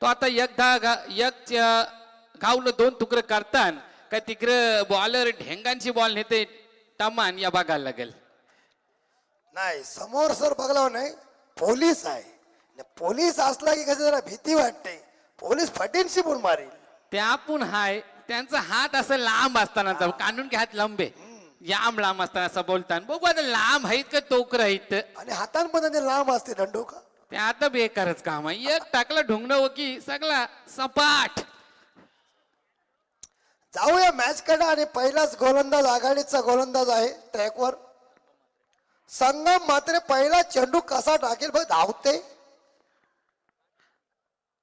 तो आता एकदा गा- एक गावलं दोन तुकडं करतान का तिकडं बॉलर ढेंगांची बॉल नेते टमान या बघायला लागेल. नाही समोर सर बघला नाही पोलीस आहे. न पोलीस असला की कसं जरा भीती वाटते. पोलीस फटीनशी पण मारेल. ते आपण हाय त्यांचा हात असं लांब असताना कानून के हात लांबे. जाम लांब असताना असं बोलताना. बघू आता लांब आहेत का टोकर आहेत? आणि हातांमध्ये लांब असते दंडू का ते आता बेकारच काम आहे. एक टाकलं ढुंगणं की सगळा सपाट. जाऊया मॅच कडे आणि पहिलाच गोलंदाज आघाडीचा गोलंदाज आहे ट्रॅकवर संगम मात्र पहिला चेंडू कसा टाकेल बघ धावते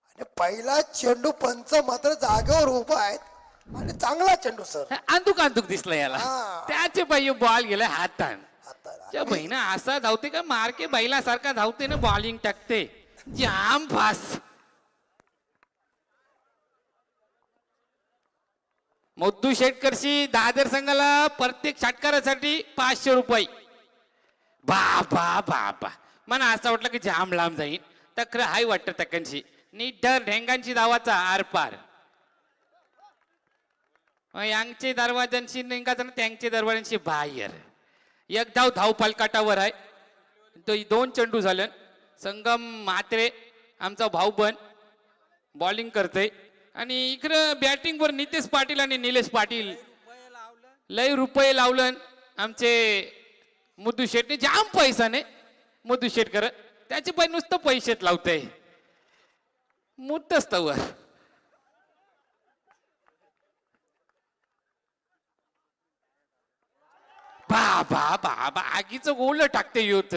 आणि पहिला चेंडू पंच मात्र जागेवर उभा आहेत आणि चांगला चेंडू सर अंदुक अंदुक दिसलं याला. हा. त्याचे पाहिजे बॉल गेला हातान. आता त्या बहिणा असा धावते का मारके बैलासारखा धावते ना बॉलिंग टाकते. जाम फास. मुद्दू शेटकरशी दादर संघाला प्रत्येक षटकारासाठी पाचशे रुपये. बा बा बा बा मला असं वाटलं की जाम लांब जाईन. तक्र हाय वाटतं तक्यांची नीटर ढेंगांची धावाचा आरपार मग यांचे दरवाजांशी निघायचं त्यांचे दरवाजांशी बाहेर. एक धाव धाव पालकाटावर आहे. तो दोन चेंडू झालं. संगम म्हात्रे आमचा भाऊ पण बॉलिंग करतोय आणि इकडं बॅटिंगवर नितेश पाटील आणि निलेश पाटील. लय रुपये लावलं आमचे मुद्दू शेटने जाम पैसा ने मुद्दू शेट करत त्याचे पण नुसतं पैसेत लावतंय मुद्दच तवर बा बा बा बा आगीचं गोल टाकते युथ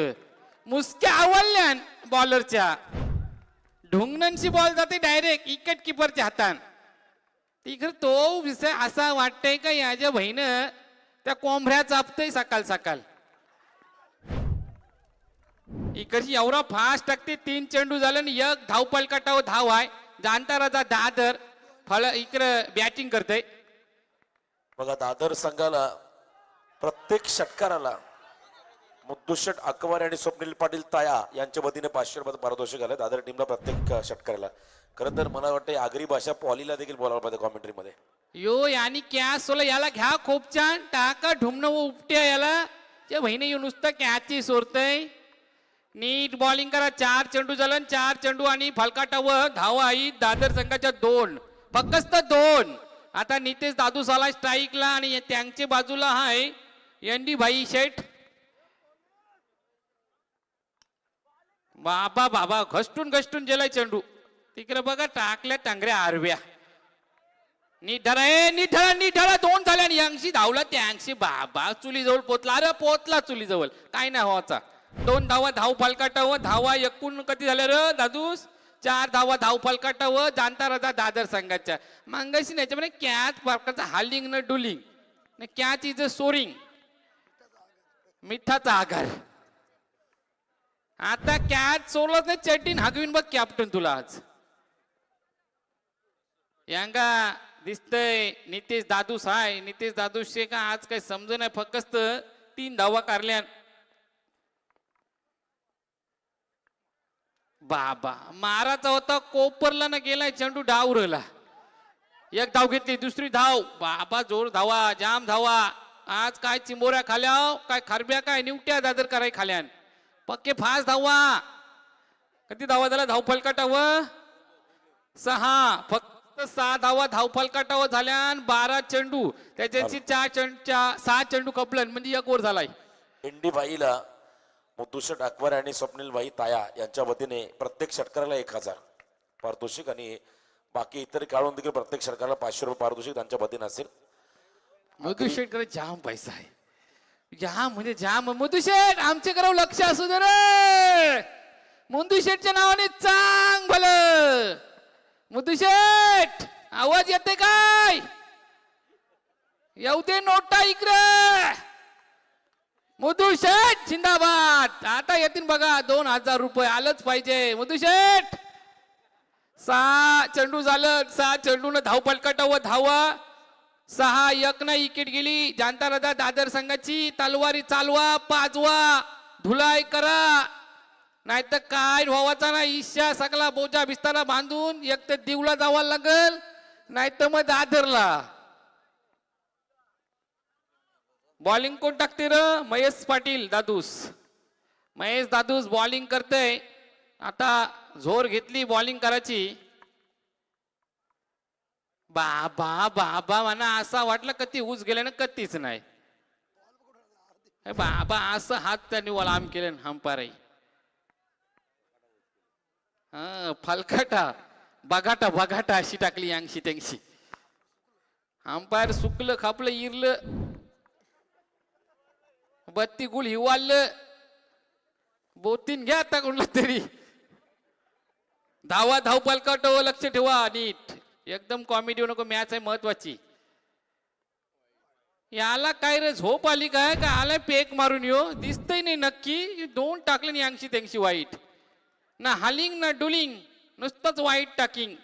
मुसक्या आवडल्यान बॉलरच्या ढुंगणांची बॉल जाते डायरेक्ट विकेट किपरच्या हातान. तिकडे तो विषय असा वाटतंय का याच्या बहिणं त्या कोंबऱ्या चापतय सकाळ सकाळ इकडची एवढा फास्ट टाकते तीन चेंडू झालं आणि एक धाव पलकाटावर धाव आहे. जाणता राजा दादर फळ इकडं बॅटिंग करतय. बघा दादर संघाला प्रत्येक षटकाराला मुद्दुशट अकबर आणि स्वप्नील पाटील ताया यांच्या वतीने पाचशे रुपये पारितोषिक आलं. दादर टीमला प्रत्येक षटकाराला. खरं तर मला वाटतं आगरी भाषा पॉलीला देखील बोलायला पाहिजे कॉमेंट्रीमध्ये यो यानी क्या सोला याला घ्या खूप छान टाका ढुमणं व उपट्या याला. त्या बहिणी येऊ नुसतं कॅची सोरतय नीट बॉलिंग करा चार चेंडू झालं आणि चार चेंडू आणि फलकाटावर धावा आई दादर संघाच्या दोन. फक्त दोन. आता नितेश दादू साला स्ट्राईकला आणि त्यांच्या बाजूला हाय. एनडी भाई शेठ बाबा बाबा घसटून घसटून गेलाय चेंडू. तिकडे बघा टाकल्या टांगऱ्या आरव्या. नीट ए नीट धरा दोन झाल्या आणि यांशी धावला त्यांशी बाबा चुली जवळ पोचला. अरे पोचला चुली जवळ काय नाही हो व्हायचा दोन धावा धाव फलकाटावर धावा एकूण कधी झाल्या र दादूस? चार धावा धाव फलकाटावर जाणता राजा दादर संघाच्या. मांगाशी नाही म्हणजे कॅच प्रकारचा हालिंग न डुलिंग. न कॅच इज अ सोरिंग. मिठाचा आघार. आता कॅच सोडलाच नाही चटीन हागवीन बघ कॅप्टन तुला आज. यांगा दिसतंय नितेश दादूस हाय नितेश दादूशे का आज काही समज नाही फक्त तीन धावा काढल्या. बाबा माराचा होता कोपरला ना गेलाय चेंडू डावरला. एक धाव घेतली दुसरी धाव. बाबा जोर धावा जाम धावा. आज काय चिंबोऱ्या खाल्या काय खरब्या काय निवट्या दादर कराय खाल्यान. पक्के फास्ट धावा. किती धावा झाला? धाव फलकाटावर सहा. फक्त सहा धावा धाव फलकाटावर झाल्यान बारा चेंडू. त्याच्याची चार चेंड चा- सहा चेंडू कपलन. म्हणजे एक ओव्हर झालाय. इंडी भाईला मुद्दुशट अकबर आणि स्वप्नील भाई ताया यांच्या वतीने प्रत्येक षटकाराला एक हजार. पारितोषिक आणि बाकी इतर काढून देखील प्रत्येक षटकाराला पाचशे रुपये पारितोषिक त्यांच्या वतीने असेल. मधुशेठकडे जाम पैसा आहे. जाम म्हणजे जाम मधुशेठ आमच्या करावं लक्ष असू दे रे. मुंदुशेठच्या नावाने चांग भल. मुदुशेठ आवाज येते काय? येऊ दे नोटा इकडे. मुदुशेठ जिंदाबाद. आता येतील बघा दोन हजार रुपये आलंच पाहिजे. मुदुशेठ सहा चेंडू झालं सहा चेंडून धाव पलकाटावर धावा. सहा एक ना विकेट गेली. जानता राजा दादर संघाची तलवारी चालवा पाजवा धुलाई करा. नाही तर काय व्हावाचा ना ईशा सगळा बोजा बिस्तारा बांधून एक तर दिवला जावा लागल नाही तर मग दादरला. बॉलिंग कोण टाकते र? महेश पाटील दादूस. महेश दादूस बॉलिंग करतय. आता झोर घेतली बॉलिंग करायची. बाबा बाबा म्हणा असा वाटलं कधी ऊस गेले ना कधीच नाही. हे बाबा असं हात त्यांनी वाला आम केले हंपाराई हा फलकाटा बघाटा बघाटा अशी टाकली यांशी त्यांशी. अंपायर सुकलं खापलं इरलं. बत्ती गुल हिवाळलं. बोतीन घ्या आता कोणला तरी. धावा धाव पलकाटव लक्ष ठेवा नीट. एकदम कॉमेडी नको मॅच आहे महत्वाची. याला काय रे झोप आली काय? का आलाय पेक मारून यो? दिसतही नाही नक्की. दोन टाकले नाही अंशी त्यांशी वाईट. ना हालिंग ना डुलिंग. नुसतंच वाईट टाकिंग.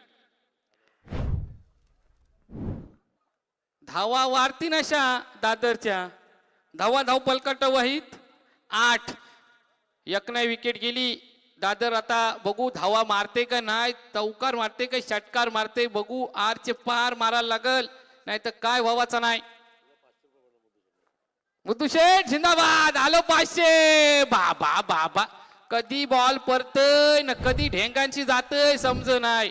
धावा वारती अशा दादरच्या. धावा धाव पलकट वाहित. आठ. एक नाही विकेट गेली. दादर आता बघू धावा मारते का नाही चौकार मारते का षटकार मारते बघू आरचे पार मारायला लागल नाही तर काय व्हावाचा नाही. मुद्दू शेठ जिंदाबाद आलो पाचशे. बाबा बाबा. कधी बॉल परतय ना कधी ढेंगांची जातय समज नाही.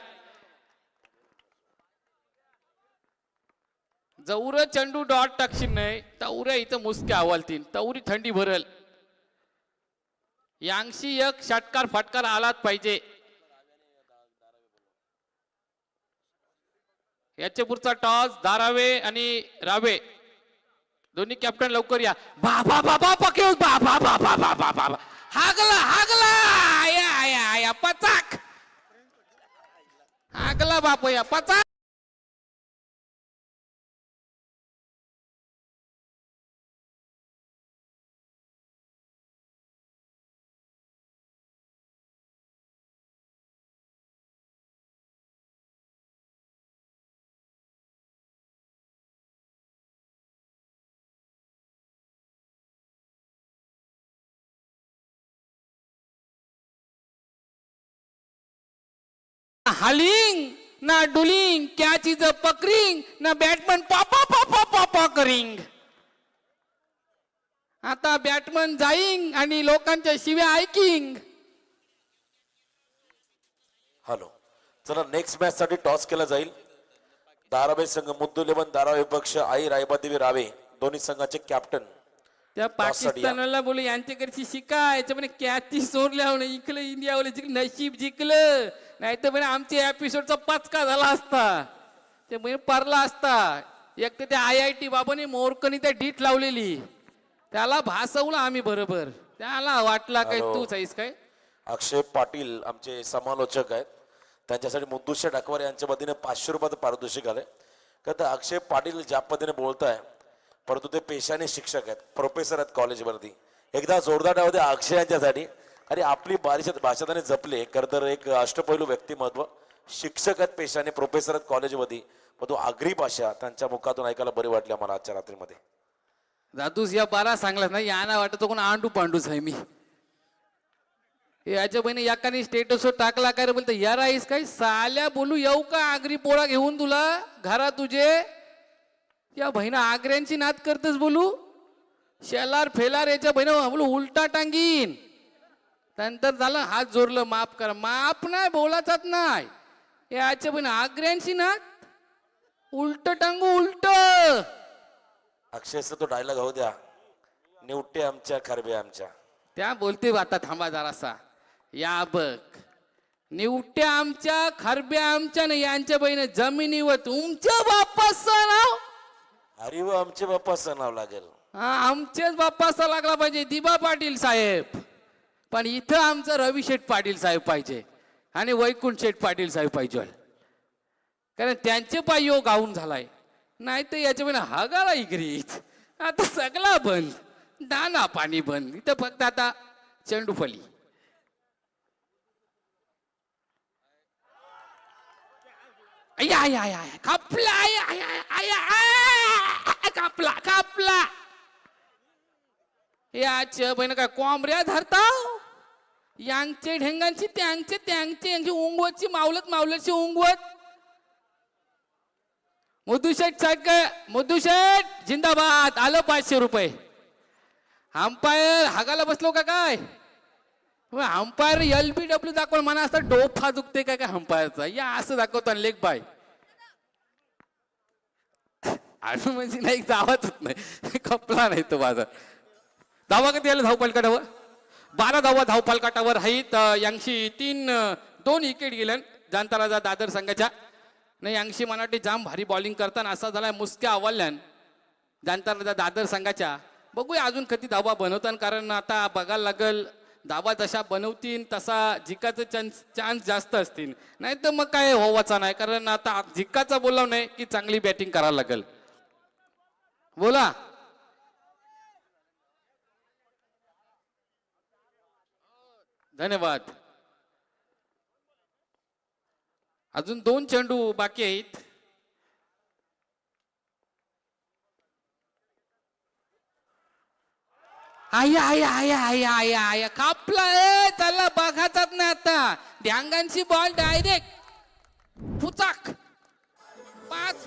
जवळ चंडू डॉट टाकशील नाही तवऱ्या इथं मुसके आवलतीन तवरी थंडी भरल. यांशी एक षटकार फटकार आलाच पाहिजे. याचे पुढचा टॉस धारावे आणि रावे. दोन्ही कॅप्टन लवकर या. बाबा बाबा बा बाबा बाबा बाबा बाबा हागला हागला. या या पचाक. हागला बाप या पचाक. हालिंग ना डुलिंग क्या चीज पकरिंग ना बॅटमन पापा पापा पापा करिंग. आता बॅटमन जाईंग आणि लोकांच्या शिव्या ऐकिंग. हॅलो चला नेक्स्ट मॅच साठी टॉस केला जाईल. धारावे संघ मुद्दू लेवन धारावे पक्ष आई रायबादेवी रावे दोन्ही संघाचे कॅप्टन त्या. पाकिस्तानाला बोलू यांच्याकडची शिका याच्यामध्ये कॅची सोडल्या म्हणे इकलं इंडियावाले जिंकलं नशीब जिंकलं नाही तर म्हणे आमच्या एपिसोडचा पचका झाला असता. ते म्हणे परला असता. एक तर त्या आय आय टी बाबाने मोरकनी त्या डीट लावलेली. त्याला भासवलं आम्ही बरोबर. त्याला वाटला काय. तूच आहेस काय? अक्षय पाटील आमचे समालोचक आहेत. त्यांच्यासाठी मुद्दूशेठ अकबर यांच्या वतीने पाचशे रुपयाचं पारितोषिक आलंय. का तर अक्षय पाटील ज्या पद्धतीने बोलताय परंतु ते पेशाने शिक्षक आहेत प्रोफेसर आहेत कॉलेजवरती एकदा जोरदार होते द्या अक्षय यांच्यासाठी आणि आपली बारिशात भाषा त्याने जपले खरं तर एक अष्टपैलू व्यक्तिमत्व. शिक्षक आहेत पेशाने प्रोफेसर आहेत कॉलेजमध्ये परंतु आगरी भाषा त्यांच्या मुखातून ऐकायला बरी वाटली आम्हाला आजच्या रात्रीमध्ये. जातूस या बारा सांगलास ना याना वाटत कोण आंडू पांडूच आहे मी. याच्या बहिणी एकाने स्टेटस टाकला काय रे बोलतो? यार आहेस काय? साल्या बोलू येऊ का आगरी पोळा घेऊन तुला? घरा तुझे? या बहिणा आग्र्यांची नाद करतेस बोलू? शेलार फेलार याच्या बहिणा बोलू उलटा टांगीन. नंतर झालं हात जोरलं माफ करा. माफ नाही बोलाचाच नाही. याच्या बहिणी आग्र्यांची नाद उलट टांगू उलट. अक्षयचा तो डायलॉग होऊ द्या. निवटे आमच्या खरबे आमच्या. त्या बोलते आता थांबा जरासा. या बघ. निवट्या आमच्या खरब्या आमच्या नाही यांच्या बहिणी जमिनीवर तुमच्या बाप्पाचं नाव अरे आमचे बाप्पाचं नाव लागेल. हा आमच्याच बाप्पाचा लागला पाहिजे दिबा पाटील साहेब. पण इथं आमचं रवी शेठ पाटील साहेब पाहिजे आणि वैकुंठ शेठ पाटील साहेब पाहिजे. कारण त्यांचे पाय योग गाऊन झालाय. नाही तर याच्या म्हणजे हागाला इग्रीत. आता सगळा बंद. दाना पाणी बंद. इथं फक्त आता चेंडू आया आया आया कापला आया आया आया कापला कापला याच बहिण काय कोंबऱ्या धरताव? यांचे ढेंगांची त्यांचे त्यांचे यांची उंगवतची मावलत मावलतची उंगवत. मधुशेठ साहेब मधुशेठ जिंदाबाद आलं पाचशे रुपये. अंपायर हागाला बसलो का काय? अंपायर एल बी डब्ल्यू दाखवून म्हणा असं डोफा दुखते काय काय अंपायरचा? या असं दाखवतो लेख बाय. आणि म्हणजे नाही जावाच नाही. कपला नाही तो माझा. धावा कधी आला धावपालकाटावर बारा धावा धाव पलकाटावर आहेत यांशी तीन दोन विकेट गेल्या जाणता राजा दादर संघाच्या. नाही यांशी मला वाटते जाम भारी बॉलिंग करताना असा झाला मुसक्या आवडल्यान जाणता राजा दादर संघाच्या. बघूया अजून कधी धावा बनवतात कारण आता बघायला लागल धावा जशा बनवतील तसा जिकाचं चान्स चान्स जास्त असतील. नाही तर मग काय होवाचा नाही कारण आता जिकाचा बोलाव नाही की चांगली बॅटिंग करायला लागेल. बोला. धन्यवाद. अजून दोन चेंडू बाकी आहेत. आया आया आया आया आया आया. कापला ए त्याला बघाचाच नाही आता. ढ्यांगांची बॉल डायरेक्ट पुचाक पाच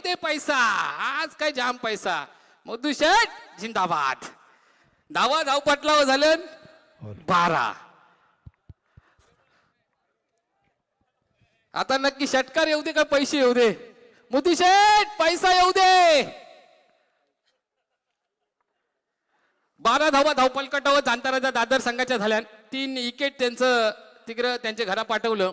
येऊ दे पैसा. आज काय जाम पैसा. मोदू शेठ जिंदाबाद. धावा धाव पटलाव झालं बारा. आता नक्की षटकार येऊ दे का पैसे येऊ दे? मोदी शेठ पैसा येऊ दे. बारा धावा धावपलकटावर जाणता राजा दादर संघाच्या झाल्या तीन विकेट त्यांचं तिकडं त्यांच्या घरा पाठवलं.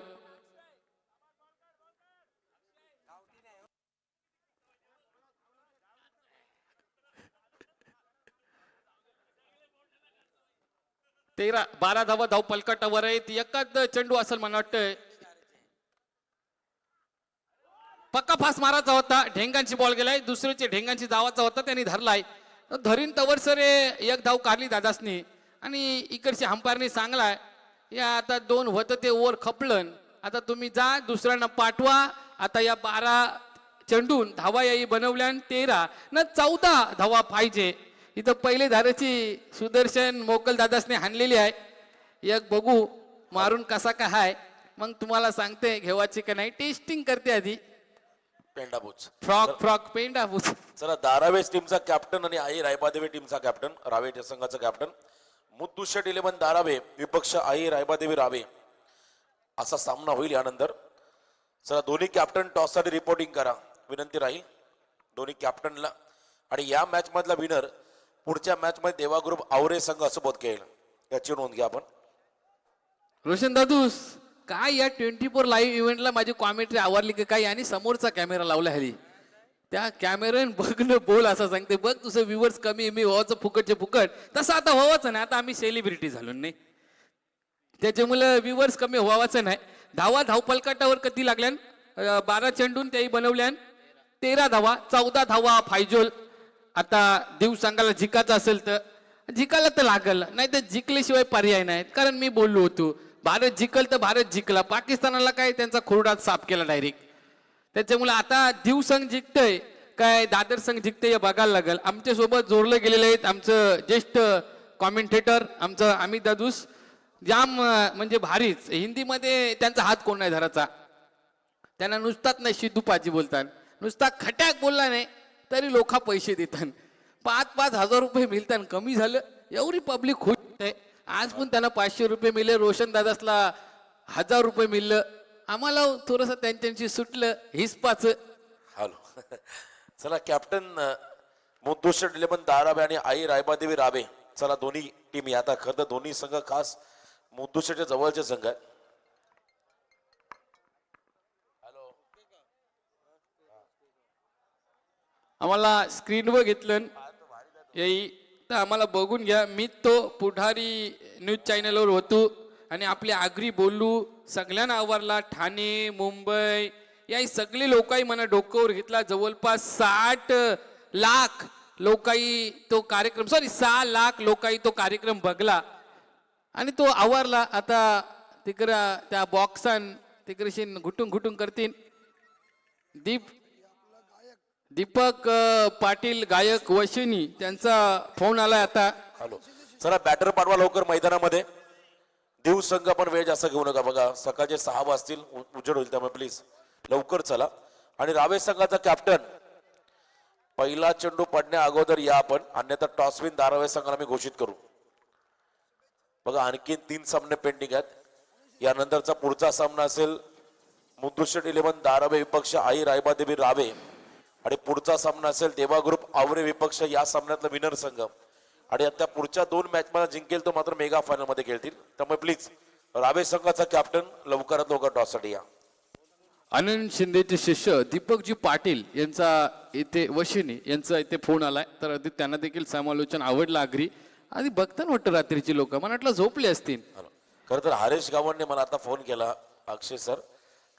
तेरा बारा धावा धाव पलकटावर आहेत एकाच चेंडू असेल मला वाटतंय पक्का फास मारायचा होता. ढेंगांची बॉल गेलाय. दुसऱ्याचे ढेंगांची धावाचा होता. त्यांनी धरलाय. धरीन तवर सर एक धाव काढली दादासनी. आणि इकडची हंपायरने सांगलाय या आता दोन होतं ते ओव्हर खपलन. आता तुम्ही जा दुसऱ्यांना पाठवा. आता या बारा चेंडून धावा याही बनवल्या आणि तेरा. न चौदा धावा पाहिजे. इथं पहिले धाराची सुदर्शन मोकल दादासने हाणलेली आहे. एक बघू मारून कसा काय हाय. मग तुम्हाला सांगते घेवाची का नाही. टेस्टिंग करते आधी. पेंडाबूच. फ्रॉक फ्रॉक पेंडा बुस चला दारावेस टीमचा कॅप्टन आणि आई रायबादेवी टीमचा कॅप्टन रावे संघाचा कॅप्टन मुद्दुशट इलेव्हन दारावे विपक्ष आई रायबादेवी रावे. असा सामना होईल यानंतर. चला दोन्ही कॅप्टन टॉससाठी रिपोर्टिंग करा. विनंती राहील. दोन्ही कॅप्टनला आणि या मॅच मधला विनर पुढच्या मॅच मध्ये देवा ग्रुप आवरे संघ असं बोध घेईल याची नोंद घ्या आपण. रोशन दादूस काय या ट्वेंटी फोर लाईव्ह इव्हेंटला माझी कॉमेंट्री आवडली की काय? आणि समोरचा कॅमेरा लावला हली त्या कॅमेऱ्यान बघ न बोल असं सांगते. बघ तुझं व्ह्युअर्स कमी मी व्हावचं फुकटचे फुकट. तसं आता व्हावंच नाही आता आम्ही सेलिब्रिटी झालो नाही. त्याच्यामुळे व्ह्युअर्स कमी व्हावाचं नाही. धावा धाव पलकाटावर कधी लागल्यान? बारा चेंडून त्याही बनवल्यान? तेरा धावा चौदा धावा फायजोल. आता देव सांगायला जिकायचं असेल तर जिकायला तर लागल नाही तर जिंकल्याशिवाय पर्याय नाहीत. कारण मी बोललो होतो भारत जिंकल तर भारत जिंकला पाकिस्तानाला काय त्यांचा खोरडात साफ केला डायरेक्ट त्याच्यामुळे आता देव संघ जिंकतय काय दादर संघ जिंकतय हे बघायला लागल. आमच्यासोबत जोडले गेलेले आहेत आमचं ज्येष्ठ कॉमेंटेटर आमचं अमित दादूस. जाम म्हणजे भारीच. हिंदीमध्ये त्यांचा हात कोण नाही धराचा त्यांना नुसताच नाही शिद्धू पाजी बोलतात. नुसता खट्याक बोलला नाही. तरी लोक पैसे देतात. पाच पाच हजार रुपये मिळतात. कमी झालं एवढी पब्लिक खुश आहे आज पण त्यांना पाचशे रुपये मिळले. रोशन दादासला हजार रुपये मिळलं. आम्हाला थोडस त्यांच्याशी सुटलं. हिसपाच हॅलो. चला कॅप्टन मुद्दुशट इलेव्हन दाराबे आणि आई रायबादेवी राबे. चला दोन्ही टीम आता खरं तर दोन्ही संघ खास मुद्दुशटच्या जवळचे संघ आहे आम्हाला स्क्रीनवर घेतलं. येई तर आम्हाला बघून घ्या. मी तो पुढारी न्यूज चॅनलवर होतो. आणि आपले आगरी बोलू सगळ्यांना आवरला. ठाणे मुंबई या सगळे लोकांनी मला डोक्यावर घेतला. जवळपास साठ लाख लोकांनी तो कार्यक्रम सॉरी सहा लाख लोकांनी तो कार्यक्रम बघला. आणि तो आवरला. आता तिकडं त्या बॉक्सान तिकडे घुटून घुटून करतील दीप दीपक पाटील गायक वशिनी त्यांचा फोन आलाय आता. हॅलो. चला बॅटर पाठवा लवकर मैदानामध्ये. देऊ संघ पण वेळ जास्त घेऊ नका. बघा सकाळचे सहा वाजतील. उ- उजेड होईल त्यामुळे प्लीज लवकर चला. आणि रावे संघाचा कॅप्टन पहिला चेंडू पडण्या अगोदर या आपण. अन्यथा टॉसविन धारावे संघाला मी घोषित करू. बघा आणखीन तीन सामने पेंडिंग आहेत. यानंतरचा पुढचा सामना असेल. मुद्दुशेट इलेव्हन दारावे विपक्ष आई रायबादेवी रावे. आणि पुढचा सामना असेल देवा ग्रुप आवरे विपक्ष या सामन्यातला विनर संघ आणि आता पुढच्या दोन मॅच मला जिंकेल तो मात्र मेगा फायनलमध्ये खेळतील. त्यामुळे प्लीज रावे संघाचा कॅप्टन लवकरात लवकर टॉससाठी या. आनंद शिंदेचे शिष्य दीपकजी पाटील यांचा इथे वशिनी यांचा इथे फोन आलाय. तर त्यांना देखील समालोचन आवडलं आगरी. आणि बघताना वाटतं रात्रीची लोक. मला वाटलं झोपले असतील. खरं तर हरेश गावांनी मला आता फोन केला अक्षय सर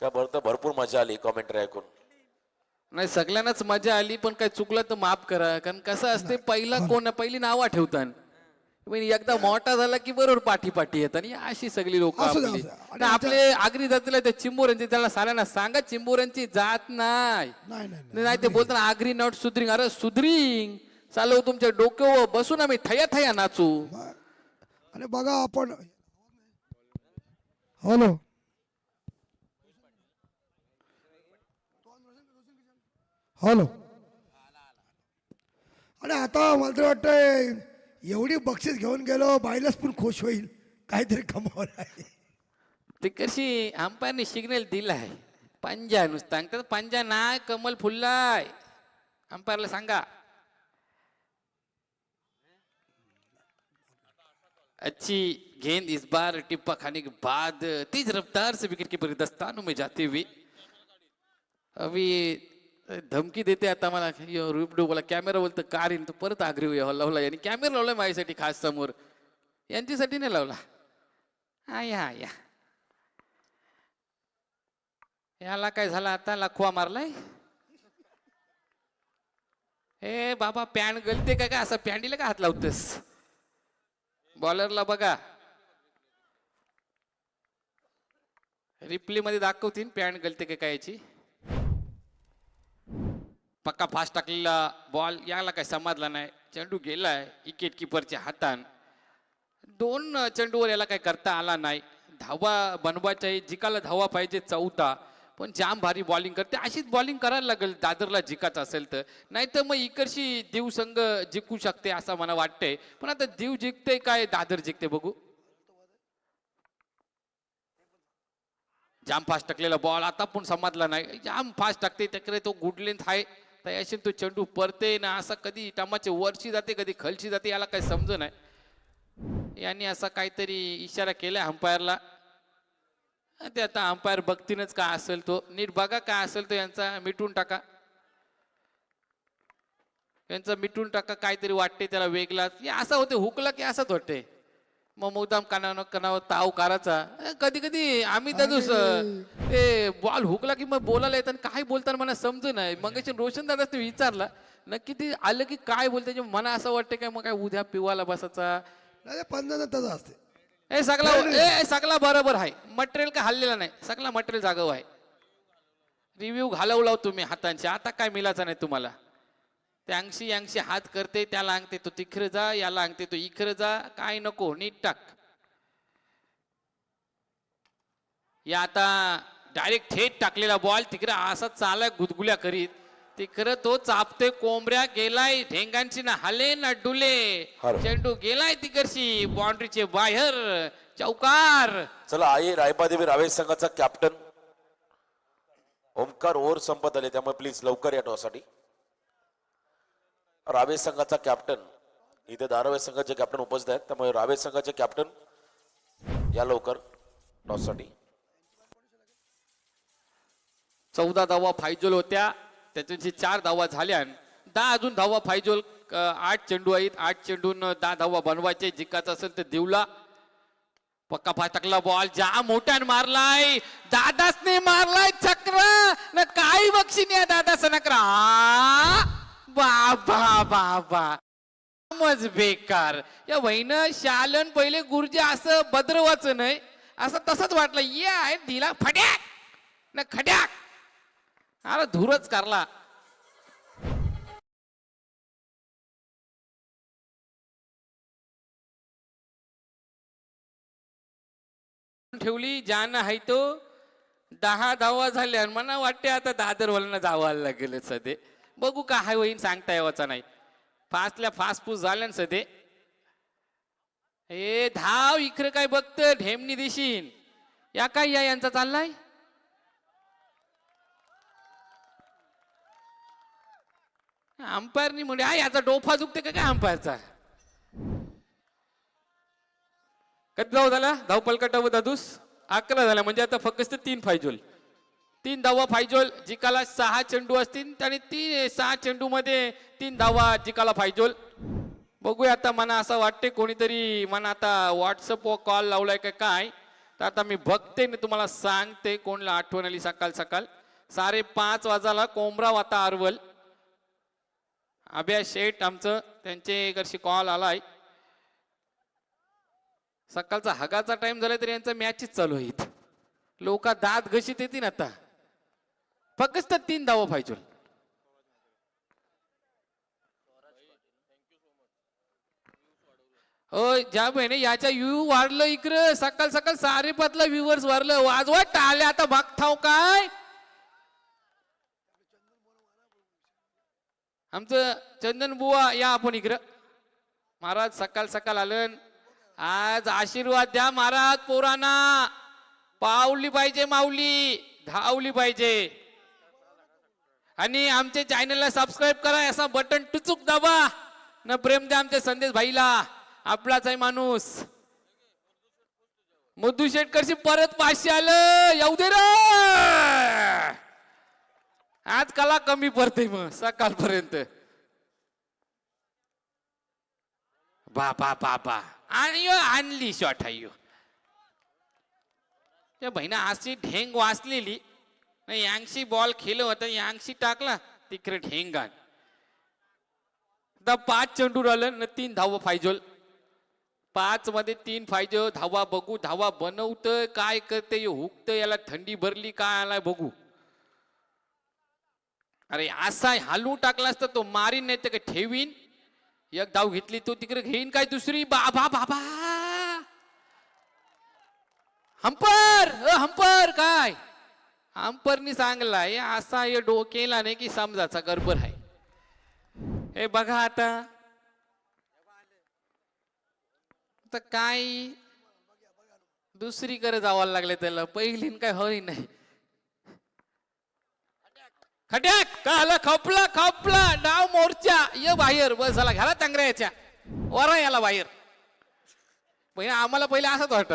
का बरं भरपूर मजा आली कॉमेंट्री ऐकून. नाही सगळ्यांनाच मजा आली पण काय चुकलं तर माफ करा. कारण कसं असते पहिला कोण पहिली नावं ठेवतात एकदा मोठा झाला की बरोबर पाठी पाठी येतात. आणि अशी सगळी लोक आपली. आपले आगरी जातीला त्या चिंबोऱ्यांची त्याला साऱ्यांना सांगा चिंबोऱ्यांची जात नाही. नाही नाही नाही. नाही ते बोलताना आगरी नॉट सुधरिंग. अरे सुधरिंग. चालव तुमच्या डोक्यावर बसून आम्ही थया थया नाचू. आणि बघा आपण. हॅलो हॅलो आणि आता मला तर वाटतंय एवढी बक्षीस घेऊन गेलो बायलाच पण खुश होईल. काहीतरी कमावलं आहे. ते कशी अंपायरने सिग्नल दिलाय पंजा नुसता. सांगतात पंजा नाही कमल फुललाय. अंपायरला सांगा. अच्छी गेंद इस बार टिप्पा खाने के बाद तेज रफ्तार से विकेट कीपर दस्तानों में जाते हुए अभी धमकी देते आता मला. रुपडू बोला कॅमेरा बोलतं कार येईन तो परत आग्री होया हो, लावला यांनी. कॅमेरा लावला माझ्यासाठी खास समोर. यांच्यासाठी नाही लावला. हा या या. याला काय झालं आता? लखवा मारलाय? ए बाबा पॅन गलते का काय असा पॅन्टीला का हात लावतेस? बॉलरला बघा. रिप्ले मध्ये दाखवतील पॅन गलते का काय याची? पक्का फास्ट टाकलेला बॉल याला काय समजला नाही. चेंडू गेलाय विकेट किपरच्या हातान. दोन चेंडूवर याला काय करता आला नाही. धावा बनवायच्या जिकाला धावा पाहिजे चौथा. पण जाम भारी बॉलिंग करते. अशीच बॉलिंग करायला लागेल दादरला जिकायचं असेल तर. नाही तर मग इकडशी देव संघ जिंकू शकते असं मला वाटतंय. पण आता देव जिंकते काय दादर जिंकते बघू. जाम फास्ट टाकलेला बॉल आता पण समजला नाही. जाम फास्ट टाकते. त्याकडे तो गुडलेंथ आहे. तर अशी तो चेंडू परते ना असा कधी टमाचे वरची जाते कधी खलशी जाते याला काही समज नाही यांनी असा काहीतरी इशारा केला अंपायरला. ते आता अंपायर बघतीनच काय असेल तो? नीट बघा काय असेल तो यांचा मिटून टाका. यांचा मिटून टाका काहीतरी वाटते त्याला वेगळा हे असं होते हुकला की असंच होते. मग मुद्दाम कानावर कानावर ताव करायचा कधी कधी आम्ही त्या दिवस ते बॉल हुकला की मग बोलायला येतात काय बोलताना मला समज नाही. मग रोशन दादा ते विचारला. नक्की ते आलं की काय बोलते? मला असं वाटतं काय मग काय उद्या पिवाला बसायचा. पंधरा असते. ए सगळा ए सगळा बरोबर आहे. मटेरियल काय हल्लेला नाही. सगळा मटेरियल जागव आहे. रिव्ह्यू घालवला तुम्ही हातांचे. आता काय मिळायचं नाही तुम्हाला? ते अंशी अंशी हात करते त्याला अंगते तो तिखरं जा याला अंगते तो इखरं जा काय नको नीट टाक. या आता डायरेक्ट थेट टाकलेला बॉल तिकडे असा चालाय गुदगुल्या करीत तिकडं तो चापते कोंबऱ्या गेलाय ढेंगांची ना हले ना डुले. चेंडू गेलाय तिकडची बाउंड्रीचे बाहेर चौकार. चला आई रायबादेवी रावे संघाचा कॅप्टन ओमकार ओव्हर संपत आले त्यामुळे प्लीज लवकर या टॉससाठी रावे संघाचा कॅप्टन इथे धारावे संघाचे कॅप्टन उपस्थित आहेत. त्यामुळे रावे संघाचे कॅप्टन या लवकर टॉससाठी चौदा धावा फायजोल होत्या. त्याच्याशी चार धावा झाल्या दहा अजून धावा फायजोल आठ चेंडू आहेत. आठ चेंडून दहा धावा बनवायचे. जिंकायचं असेल तर देवला. पक्का फाटकला बॉल ज्या मोठ्यान मारलाय दादासने मारलाय चक्र. न काही बक्षी बक्षीने आहे बा बा बा बा मज बेकार. या वहिन शालन पहिले गुरुजी असं बद्रवाच नाही असं तसंच वाटलं ये आहे दिला फट्याक न खड्याक अरे धूरच करला. ठेवली जान आहे तो दहा धावा झाल्या मला वाटते आता दादरवाल्यांना जावायला लागेल सध्या. बघू का हाय होईन सांगता यावाचा नाही. फास्टल्या फास्ट फूस झाल्या ना सध्या हे धाव इकडे काय बघत? ढेमनी दिशीन. या काय या यांचा चाललाय? अंपायरनी म्हणजे हा याचा डोफा दुखते का काय अंपायरचा? कधी धाव झाला? धाव पलकटा व दादूस. अकरा झाला म्हणजे आता फक्त तीन फायजोल. तीन धावा फायजोल जिकाला सहा चेंडू असतील आणि तीन सहा चेंडूमध्ये तीन धावा जिकाला फायजोल. बघूया आता मला असं वाटते कोणीतरी मला आता व्हॉट्सअप कॉल लावलाय का काय? तर आता मी बघते मी तुम्हाला सांगते कोणला आठवण आली सकाळ सकाळ साडे पाच वाजाला कोंबराव आता अरवल अभ्या शेठ आमचं त्यांचे इकडशी कॉल आलाय. सकाळचा हगाचा टाइम झाला तरी यांचा मॅचच चालू आहे लोक दात घशीत येतील आता. फक्त तीन धावं पाहिजे. हो ज्या महिने याच्या व्यू वाढलं इकडं. सकाळ सकाळ सारे पातला व्ह्युअर्स वाढलं वाजवा टाळले आता बघताव काय? आमचं चंदन बुवा या आपण इकडं. महाराज सकाळ सकाळ आलं आज आशीर्वाद द्या महाराज पोरांना. पावली पाहिजे माऊली धावली पाहिजे. आणि आमच्या चॅनलला सबस्क्राईब करा असा बटन टुचूक दाबा. न प्रेम द्या आमच्या संदेश भाईला. आपलाच आहे माणूस. मधू शेटकरशी परत पाचशे आलं. येऊ दे रे. आज कला कमी पडते मग सकाळपर्यंत. बापा बापा. आणि यो आणली शॉट आहे त्या बहिणा अशी ढेंग वाचलेली. नाही यांगशी बॉल खेळ होता यांगशी टाकला तिकडे ढेंगान आता पाच चेंडू राहिलं न तीन धावा फायजोल पाच मध्ये तीन फायजो धावा बघू धावा बनवतंय काय करते हुकत याला थंडी भरली काय आलाय बघू. अरे असा हालू टाकला असता तो मारीन नाही तर ठेवीन. एक धाव घेतली तो तिकडे घेईन काय दुसरी? बाबा बाबा. हंपर हंपर काय? हंपरनी सांगलाय असा हे डोकेला नाही की समजाचा गडबड आहे. हे बघा आता. तर काय? दुसरीकडे जावं लागले त्याला पहिलीन काय होई नाही. खट्याक का खपला खपला. डाव मोर्चा. ये बाहेर. बस झाला घ्याला याच्या वरा याला बाहेर. पहिले आम्हाला पहिले असंच वाटत.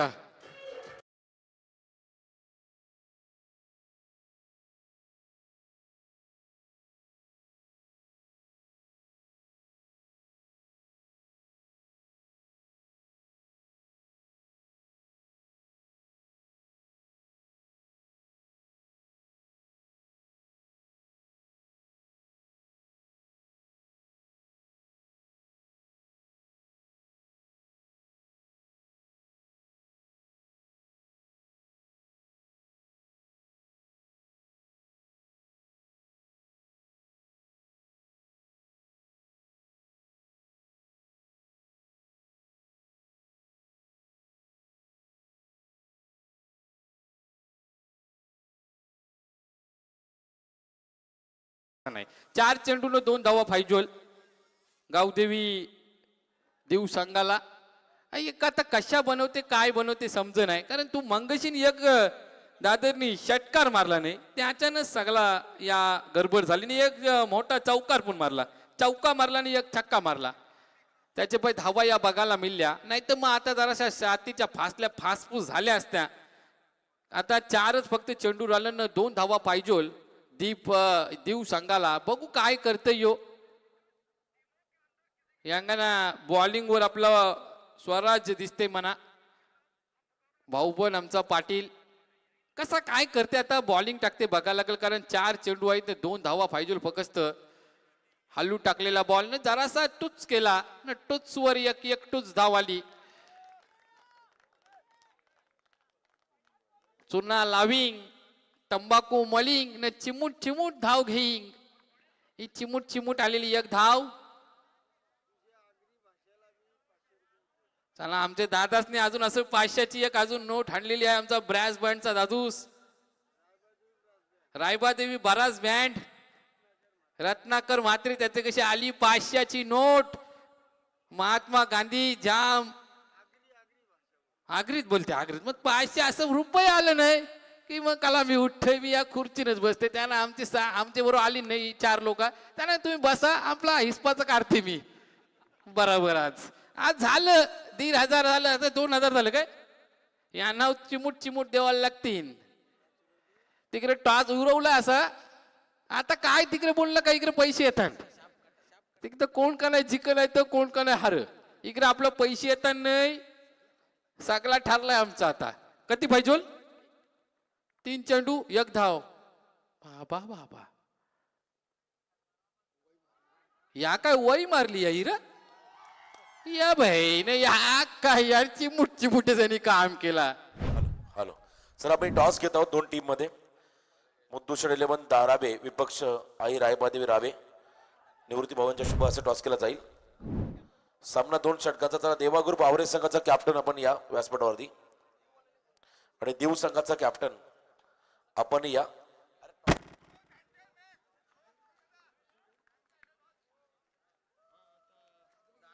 नाही. चार चेंडून दोन धावा फायजोल गावदेवी देऊ संघाला एक आता कशा बनवते काय बनवते समज नाही. कारण तू मंगशीन एक दादरनी षटकार मारला नाही. त्याच्यानं सगळा या गडबड झाली. आणि एक मोठा चौकार पण मारला. चौका मारला आणि एक छक्का मारला. त्याचे पाय धावा या बघायला मिळल्या. नाही तर मग आता जराशा छातीच्या फासल्या फासफूस झाल्या असत्या. आता चारच फक्त चेंडू राहिलं ना दोन धावा पाहिजोल दीप देऊ संघाला बघू काय करतं यो. यांना बॉलिंगवर आपलं स्वराज्य दिसते म्हणा. भाऊ पण आमचा पाटील. कसा काय करते आता? बॉलिंग टाकते बघायला लागेल कारण चार चेंडू आहेत तर दोन धावा पाहिजे फकस्त हल्लू टाकलेला बॉल न जरासा टूच केला न टूचवर एक एक टूच धाव आली. चुना लाविंग. तंबाखू मलिंग न चिमूट चिमूट धाव घेईंग ही चिमूट चिमूट आलेली एक धाव. चला आमचे दादासने अजून असं पाचशेची एक अजून नोट आणलेली आहे आमचा ब्रॅस बँडचा दादूस. रायबादेवी बराच बँड. रत्नाकर म्हात्रे त्याचे कशी आली पाचशेची नोट. महात्मा गांधी जाम. आग्रीत बोलते आग्रीत. मग पाचशे असं रुपये आलं नाही. की मग कला मी उठते मी या खुर्चीनच बसते त्यानं आमची सा आमच्या बरोबर आली नाही चार लोक. त्यानं तुम्ही बसा आपला हिस्पाचं काढते मी. बरोबर आज. आज झालं दीड हजार झालं आता दोन हजार झालं काय? यांना चिमूट चिमूट देवायला लागतील. तिकडे टॉस उरवला असा. आता काय तिकडे बोललं का? इकडे पैसे येतात. तिकडं कोण का नाही जिंकल आहे तर कोण का नाही हार. इकडे आपलं पैसे येतात नाही. सगळा ठरलाय आमचा आता. कधी पाहिजे? तीन चेंडू एक धाव. बाबा बाबा. या काय वय मारली या हिर या बहीण या काय यार चिमुट चिमुटे त्यांनी काम केला. हॅलो सर आपण टॉस घेत आहोत दोन टीममध्ये. मुद्दूषण इलेव्हन दाराबे विपक्ष आई रायबादेवी रावे निवृत्ती भवनच्या शुभ असं टॉस केला जाईल. सामना दोन षटकाचा तर देवागुरु ग्रुप संघाचा कॅप्टन आपण या व्यासपीठावरती. आणि देव संघाचा कॅप्टन आपण या